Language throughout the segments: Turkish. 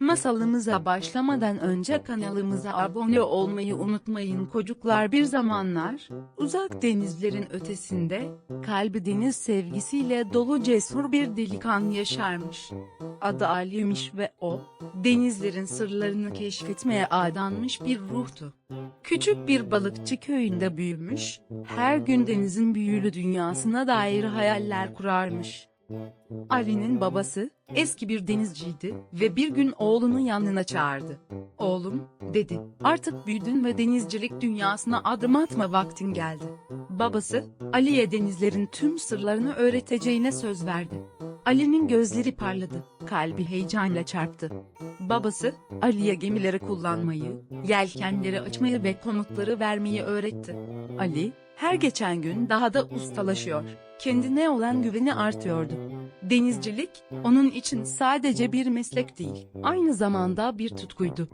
Masalımıza başlamadan önce kanalımıza abone olmayı unutmayın çocuklar bir zamanlar, uzak denizlerin ötesinde, kalbi deniz sevgisiyle dolu cesur bir delikanlı yaşarmış. Adı Ali'ymiş ve o, denizlerin sırlarını keşfetmeye adanmış bir ruhtu. Küçük bir balıkçı köyünde büyümüş, her gün denizin büyülü dünyasına dair hayaller kurarmış. Ali'nin babası, eski bir denizciydi ve bir gün oğlunu yanına çağırdı. Oğlum, dedi, artık büyüdün ve denizcilik dünyasına adım atma vaktin geldi. Babası, Ali'ye denizlerin tüm sırlarını öğreteceğine söz verdi. Ali'nin gözleri parladı, kalbi heyecanla çarptı. Babası, Ali'ye gemileri kullanmayı, yelkenleri açmayı ve komutları vermeyi öğretti. Ali, her geçen gün daha da ustalaşıyor, kendine olan güveni artıyordu. Denizcilik, onun için sadece bir meslek değil, aynı zamanda bir tutkuydu.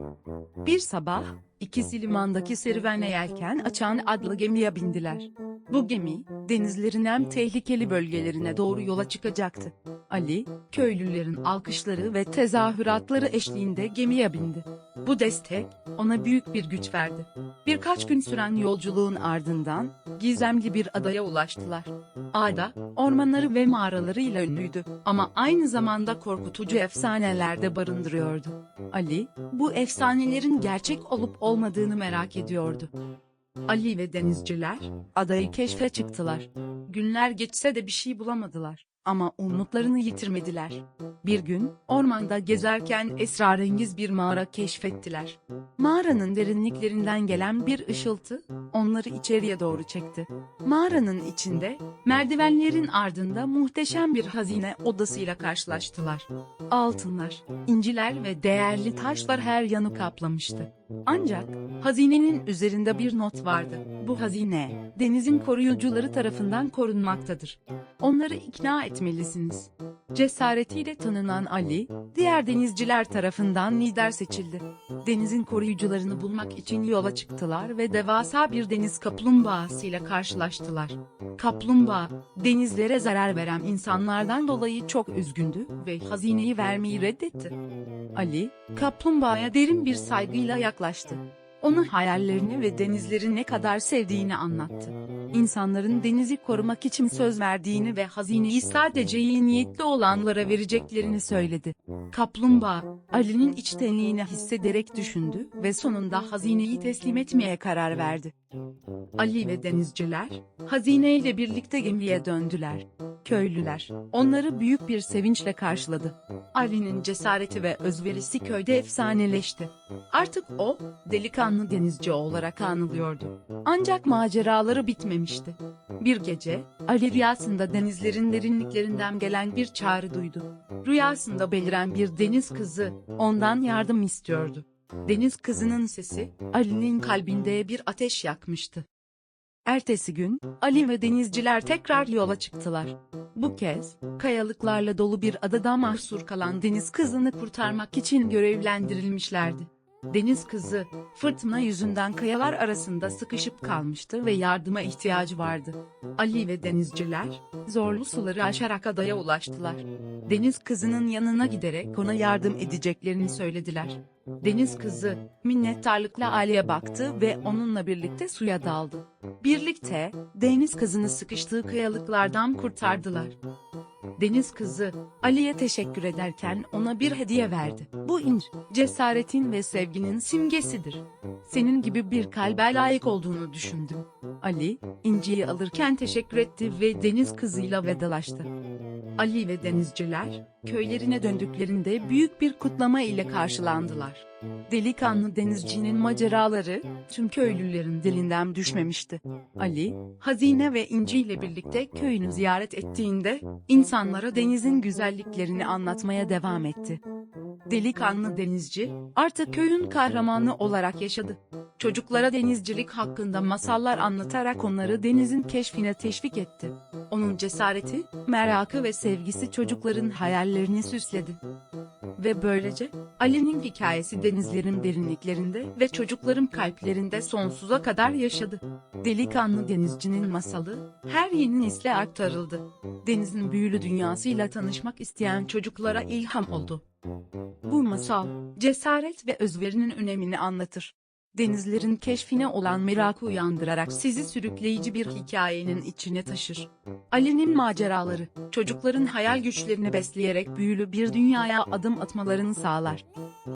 Bir sabah, ikisi limandaki serüvene yelken açan adlı gemiye bindiler. Bu gemi, denizlerin en tehlikeli bölgelerine doğru yola çıkacaktı. Ali, köylülerin alkışları ve tezahüratları eşliğinde gemiye bindi. Bu destek, ona büyük bir güç verdi. Birkaç gün süren yolculuğun ardından, gizemli bir adaya ulaştılar. Ada, ormanları ve mağaralarıyla ünlüydü ama aynı zamanda korkutucu efsaneler de barındırıyordu. Ali, bu efsanelerin gerçek olup olmadığını merak ediyordu. Ali ve denizciler, adayı keşfe çıktılar. Günler geçse de bir şey bulamadılar. Ama umutlarını yitirmediler. Bir gün, ormanda gezerken esrarengiz bir mağara keşfettiler. Mağaranın derinliklerinden gelen bir ışıltı, onları içeriye doğru çekti. Mağaranın içinde, merdivenlerin ardında muhteşem bir hazine odasıyla karşılaştılar. Altınlar, inciler ve değerli taşlar her yanı kaplamıştı. Ancak, hazinenin üzerinde bir not vardı. Bu hazine, denizin koruyucuları tarafından korunmaktadır. Onları ikna etmelisiniz. Cesaretiyle tanınan Ali, diğer denizciler tarafından lider seçildi. Denizin koruyucularını bulmak için yola çıktılar ve devasa bir deniz kaplumbağasıyla karşılaştılar. Kaplumbağa, denizlere zarar veren insanlardan dolayı çok üzgündü ve hazineyi vermeyi reddetti. Ali, kaplumbağaya derin bir saygıyla yaklaştı. Ona hayallerini ve denizleri ne kadar sevdiğini anlattı. İnsanların denizi korumak için söz verdiğini ve hazineyi sadece iyi niyetli olanlara vereceklerini söyledi. Kaplumbağa, Ali'nin içtenliğini hissederek düşündü ve sonunda hazineyi teslim etmeye karar verdi. Ali ve denizciler, hazineyle birlikte gemiye döndüler. Köylüler, onları büyük bir sevinçle karşıladı. Ali'nin cesareti ve özverisi köyde efsaneleşti. Artık o, delikanlı denizci olarak anılıyordu. Ancak maceraları bitmemişti. Bir gece, Ali rüyasında denizlerin derinliklerinden gelen bir çağrı duydu. Rüyasında beliren bir deniz kızı, ondan yardım istiyordu. Deniz kızının sesi, Ali'nin kalbinde bir ateş yakmıştı. Ertesi gün, Ali ve denizciler tekrar yola çıktılar. Bu kez, kayalıklarla dolu bir adada mahsur kalan deniz kızını kurtarmak için görevlendirilmişlerdi. Deniz kızı, fırtına yüzünden kayalar arasında sıkışıp kalmıştı ve yardıma ihtiyacı vardı. Ali ve denizciler, zorlu suları aşarak adaya ulaştılar. Deniz kızının yanına giderek ona yardım edeceklerini söylediler. Deniz kızı, minnettarlıkla Ali'ye baktı ve onunla birlikte suya daldı. Birlikte, deniz kızını sıkıştığı kayalıklardan kurtardılar. Deniz kızı, Ali'ye teşekkür ederken ona bir hediye verdi. Bu inci, cesaretin ve sevginin simgesidir. Senin gibi bir kalbe layık olduğunu düşündüm. Ali, inciyi alırken teşekkür etti ve deniz kızıyla vedalaştı. Ali ve denizciler, köylerine döndüklerinde büyük bir kutlama ile karşılandılar. Delikanlı denizcinin maceraları, tüm köylülerin dilinden düşmemişti. Ali, hazine ve İnci ile birlikte köyünü ziyaret ettiğinde, insanlara denizin güzelliklerini anlatmaya devam etti. Delikanlı denizci, artık köyün kahramanı olarak yaşadı. Çocuklara denizcilik hakkında masallar anlatarak onları denizin keşfine teşvik etti. Onun cesareti, merakı ve sevgisi çocukların hayallerini süsledi. Ve böylece, Ali'nin hikayesi denizlerin derinliklerinde ve çocukların kalplerinde sonsuza kadar yaşadı. Delikanlı denizcinin masalı, her yeni nesle aktarıldı. Denizin büyülü dünyasıyla tanışmak isteyen çocuklara ilham oldu. Bu masal, cesaret ve özverinin önemini anlatır. Denizlerin keşfine olan merakı uyandırarak sizi sürükleyici bir hikayenin içine taşır. Ali'nin maceraları, çocukların hayal güçlerini besleyerek büyülü bir dünyaya adım atmalarını sağlar.